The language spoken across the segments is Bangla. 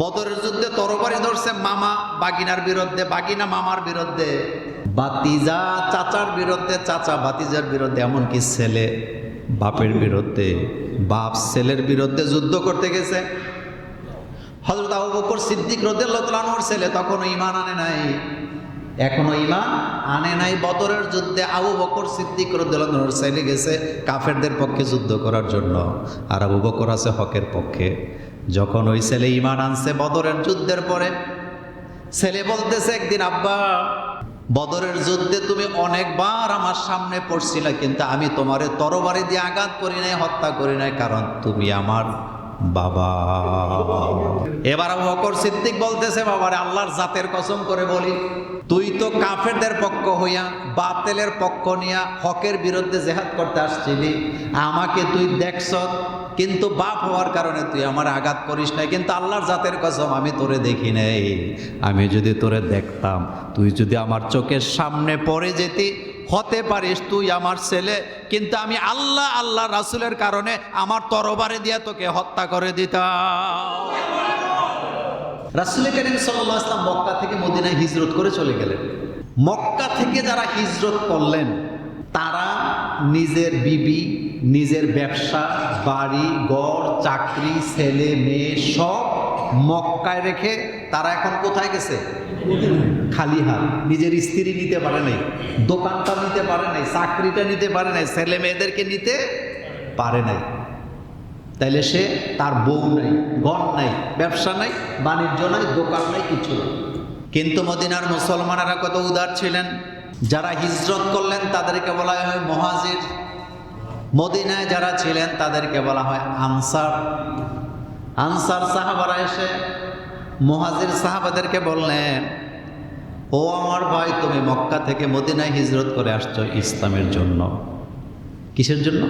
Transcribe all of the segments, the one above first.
বদরের যুদ্ধে তরবারি ধরছে মামা বাগিনার বিরুদ্ধে, বাগিনা মামার বিরুদ্ধে বাতিজা চাচার বিরুদ্ধে, চাচা বাতিজার বিরুদ্ধে, এমনকি ছেলে বাপের বিরুদ্ধে, বাপ ছেলের বিরুদ্ধে যুদ্ধ করতে গেছে। হজরত আবু বকর সিদ্দিক রদেল্লাহর ছেলে তখনও ইমান আনে নাই। এখনও ইমান আনে নাই। বদরের যুদ্ধে আবু বকর সিদ্দিক রদেল্লাহর ছেলে গেছে কাফেরদের পক্ষে যুদ্ধ করার জন্য। আর আবু বকর আছে হকের পক্ষে। যখন ওই ছেলে ইমান আনছে বদরের যুদ্ধের পরে, ছেলে বলতেছে একদিন, আব্বা, বদরের যুদ্ধে তুমি অনেকবার আমার সামনে পড়ছিলে, কিন্তু আমি তোমারে তরবারি দিয়ে আঘাত করি নাই, হত্যা করি নাই, কারণ তুমি আমার বাবা। এবার বকর সিদ্দিক বলতেছে, বাবারে, আল্লাহর জাতের কসম করে বলি, তুই তো কাফেরদের পক্ষ হইয়া, বাতেলের পক্ষ নিয়া হকের বিরুদ্ধে জেহাদ করতে আসছিলি, আমাকে তুই দেখছ কিন্তু বাপ হওয়ার কারণে তুই আমার আঘাত করিস নাই, কিন্তু আল্লাহর জাতের কসম আমি তোরে দেখি নাই। আমি যদি তোরে দেখতাম, তুই যদি আমার চোখের সামনে পড়ে যেতি, হতে পারিস তুই আমার ছেলে, কিন্তু আমি আল্লাহ আল্লাহ রাসুলের কারণে আমার তরবারে দিয়ে তোকে হত্যা করে দিতাম। রাসুল করিম সাল্লাহ আসলাম মক্কা থেকে মদিনায় হিজরত করে চলে গেলেন। মক্কা থেকে যারা হিজরত করলেন, তারা নিজের বিবি নিজের ব্যবসা, বাড়ি গড় চাকরি, ছেলে, মেয়ে সব মক্কায় রেখে তারা এখন কোথায় গেছে? খালি হাত। নিজের স্ত্রী নিতে পারে নাই, দোকানটা নিতে পারে নাই, চাকরিটা নিতে পারে নাই, ছেলে মেয়েদেরকে নিতে পারে নাই। তাইলে সে তার বউ নাই, ঘর নাই, ব্যবসা নাই, বাণিজ্য নাই, দোকান নাই, কিছু নাই। কিন্তু মদিনার মুসলমানেরা কত উদার ছিলেন? যারা হিজরত করলেন, তাদেরকে বলা হয় মহাজির। মদিনায় যারা ছিলেন, তাদেরকে বলা হয় আনসার। আনসার সাহাবারা এসে মহাজির সাহাবাদেরকে বললেন, ও আমার ভাই, তুমি মক্কা থেকে মদিনায় হিজরত করে আসছো ইসলামের জন্য। কিসের জন্য?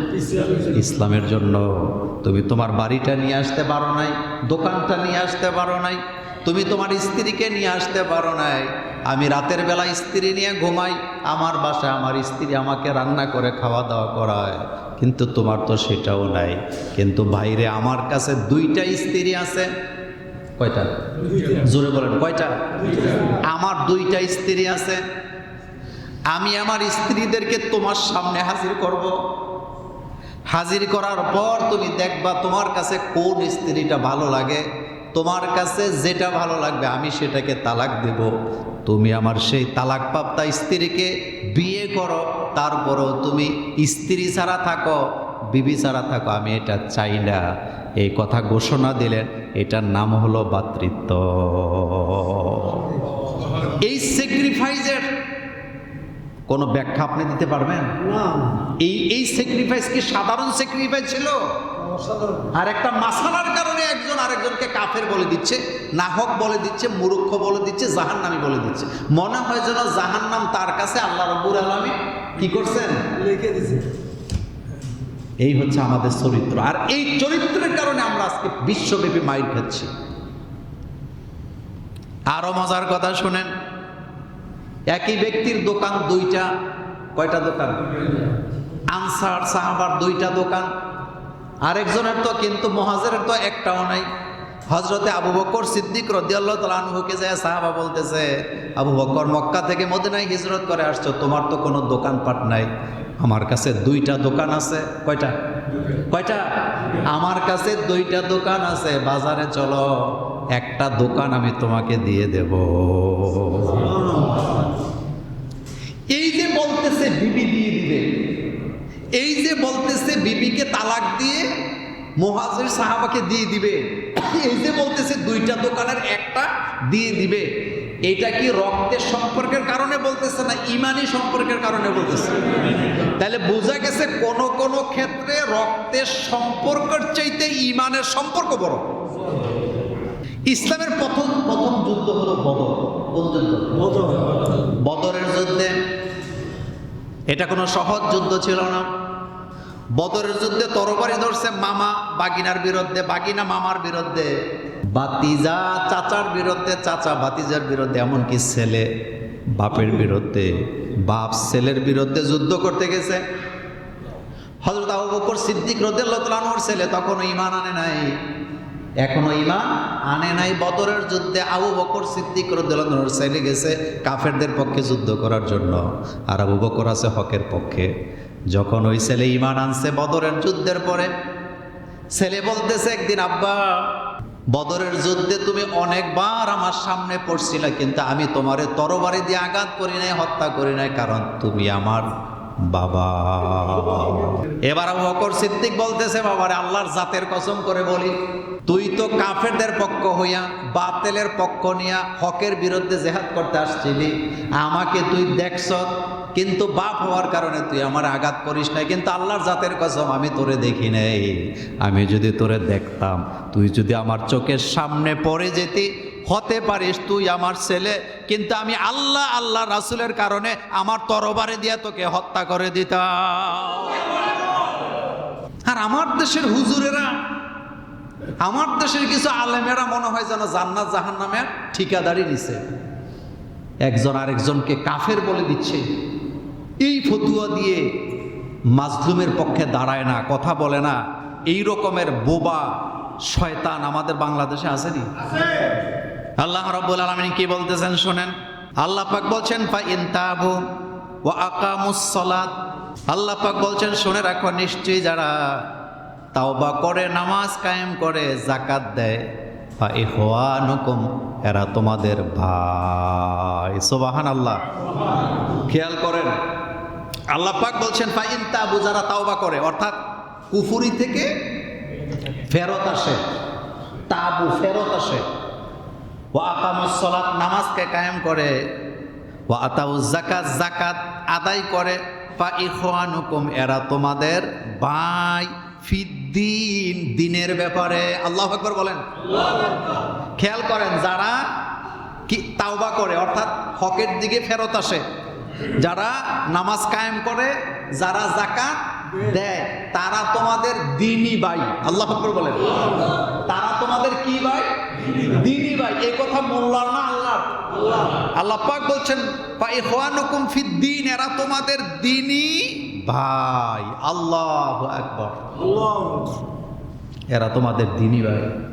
ইসলামের জন্য। তুমি তোমার বাড়িটা নিয়ে আসতে পারো নাই, দোকানটা নিয়ে আসতে পারো নাই, তুমি তোমার স্ত্রীকে নিয়ে আসতে পারো নাই। আমি রাতের বেলা স্ত্রী নিয়ে ঘুমাই, আমার বাসায় আমার স্ত্রী আমাকে রান্না করে খাওয়া দাওয়া করায়। কিন্তু তোমার তো সেটাও নাই। কিন্তু বাইরে আমার কাছে দুইটা স্ত্রী আছে। কয়টা? জোরে বলেন কয়টা? আমার দুইটা স্ত্রী আছে। আমি আমার স্ত্রীদেরকে তোমার সামনে হাজির করব। হাজির করার পর তুমি দেখবা তোমার কাছে কোন স্ত্রীটা ভালো লাগে। তোমার কাছে যেটা ভালো লাগবে আমি সেটাকে তালাক দেব। তুমি আমার সেই তালাক প্রাপ্তা স্ত্রীকে বিয়ে করো তারপরও তুমি স্ত্রী ছাড়া থাকো বিবি ছাড়া থাকো আমি এটা চাই না। এই কথা ঘোষণা দিলেন এটার নাম হলো ভাতৃত্ব। এই স্যাক্রিফাইসের কোনো ব্যাখ্যা আপনি দিতে পারবেন? এই এই স্যাক্রিফাইস কি সাধারণ স্যাক্রিফাইস ছিল? আর একটা মাসালার কারণে একজন আরেকজনকে কাফের বলে দিচ্ছে নাহক বলে দিচ্ছে মুরুক্ষ বলে দিচ্ছে জাহান্নামি বলে দিচ্ছে। মনে হয় যেন জাহান্নাম তার কাছে আল্লাহ রব্বুর আলমী কি করছেন? লিখে দিচ্ছে এই হচ্ছে আমাদের চরিত্র। আর এই চরিত্রের কারণে আমরা আজকে বিশ্বব্যাপী মাইর খাচ্ছি। আরও মজার কথা শুনেন একই ব্যক্তির দোকান দুইটা কয়টা দোকান? আনসার সাহাবার দুইটা দোকান আরেকজনের তো কিন্তু মহাজের তো একটাও নাই। হজরতে আবু বকর সিদ্দিক রদিয়াল্লাহ তালুকে যায় সাহাবা বলতেছে, আবু বকর মক্কা থেকে মদিনায় হিজরত করে আসছো, তোমার তো কোনো দোকানপাট নাই। আমার কাছে দুইটা দোকান আছে। কয়টা? কয়টা? আমার কাছে দুইটা দোকান আছে। বাজারে চলো, একটা দোকান আমি তোমাকে দিয়ে দেব। এই যে বলতেছে, বিবি দিয়ে দিবে। এই যে বলতেছে বিবিকে তালাক দিয়ে মহাজের সাহাবাকে দিয়ে দিবে এই যে বলতেছে দুইটা দোকানের একটা দিয়ে দিবে এটা কি রক্তের সম্পর্কের কারণে বলতেছে না ইমানি সম্পর্কের কারণে বলতেছে? তাহলে বোঝা গেছে কোন কোন ক্ষেত্রে রক্তের সম্পর্কের চাইতে ইমানের সম্পর্ক বড়। ইসলামের প্রথম প্রথম যুদ্ধ হলো বদর। কোন যুদ্ধ? বদরের যুদ্ধে এটা কোনো সহজ যুদ্ধ ছিল না। বদরের যুদ্ধে তরবারি ধরছে মামা বাগিনার বিরুদ্ধে, বাগিনা মামার বিরুদ্ধে বাতিজা চাচার বিরুদ্ধে, চাচা বাতিজার বিরুদ্ধে, এমনকি ছেলে বাপের বিরুদ্ধে, বাপ ছেলের বিরুদ্ধে যুদ্ধ করতে গেছে। হজরত আবু বকর সিদ্দিক রদেল্লাহর ছেলে তখনও ইমান আনে নাই। এখনও ইমান আনে নাই। বদরের যুদ্ধে আবু বকর সিদ্দিক রদুল্লাহর ছেলে গেছে কাফেরদের পক্ষে যুদ্ধ করার জন্য। আর আবু বকর আছে হকের পক্ষে। যখন ওই ছেলে ইমান আনছে বদরের যুদ্ধের পরে, ছেলে বলতেছে একদিন, আব্বা, বদরের যুদ্ধে তুমি অনেকবার আমার সামনে পড়ছিলে, কিন্তু আমি তোমারে তরবারি দিয়ে আঘাত করি নাই, হত্যা করি নাই, কারণ তুমি আমার বাবা। এবার আবু বকর সিদ্দিক বলতেছে, বাবারে, আল্লাহর জাতের কসম করে বলি, তুই তো কাফেরদের পক্ষ হইয়া, বাতেলের পক্ষ নিয়া হকের বিরুদ্ধে জেহাদ করতে আসছিলি। আমাকে তুই দেখছ, কিন্তু বাপ হওয়ার কারণে তুই আমার আঘাত করিস নাই। কিন্তু আল্লাহর জাতের কসম আমি তোরে দেখি নাই। আমি যদি তোরে দেখতাম, তুই যদি আমার চোখের সামনে পড়ে যেতি হতে পারিস তুই আমার ছেলে, কিন্তু আমি আল্লাহ আল্লাহ রাসুলের কারণে আমার তরবারে দিয়ে তোকে হত্যা করে দিতাম। আর আমার দেশের হুজুরেরা, আমার দেশের কিছু আলেমেরা মনে হয় যেন জান্নাত জাহান নামের ঠিকাদারি নিছে। একজন আরেকজনকে কাফের বলে দিচ্ছে। এই ফতুয়া দিয়ে মাজলুমের পক্ষে দাঁড়ায় না, কথা বলে না। এই রকমের বোবা শয়তান আমাদের বাংলাদেশে আসেনি? আল্লাহ রাব্বুল আলামিন কি বলতেছেন শোনেন? আল্লাহ পাক বলছেন ফা আকামুস সালাত। আল্লাহ পাক বলছেন, শুনে রাখো, নিশ্চয়ই যারা তাওবা করে, নামাজ কায়েম করে জাকাত দেয় ফা ইখওয়ানুকুম এরা তোমাদের ভাই। সুবহান আল্লাহ খেয়াল করেন, আল্লাহ পাক বলছেন ফা ইনতাবু যারা তাওবা করে, অর্থাৎ কুফুরি থেকে ফেরত আসে, তাবু ফেরত আসে। ও আকামুসলাত নামাজকে কায়েম করে। ও আতাউ জাকাত জাকাত আদায় করে। পা ইখওয়ানুকুম, এরা তোমাদের ভাই ফিদ্দিন দিনের ব্যাপারে। আল্লাহ আকবর বলেন। খেয়াল করেন, যারা কি তাওবা করে, অর্থাৎ হকের দিকে ফেরত আসে, যারা নামাজ কায়েম করে, যারা জাকাত দেয়, তারা তোমাদের দিনই ভাই। আল্লাহ আকবর বলেন। তারা তোমাদের কি ভাই? দিনই ভাই এই কথা মোল্লার না আল্লাহ? আল্লাহ পাক বলছেন বা ইখওয়ানুকুম ফিদ্দিন এরা তোমাদের দিনই ভাই। আল্লাহ আকবর। এরা তোমাদের দিনই ভাই।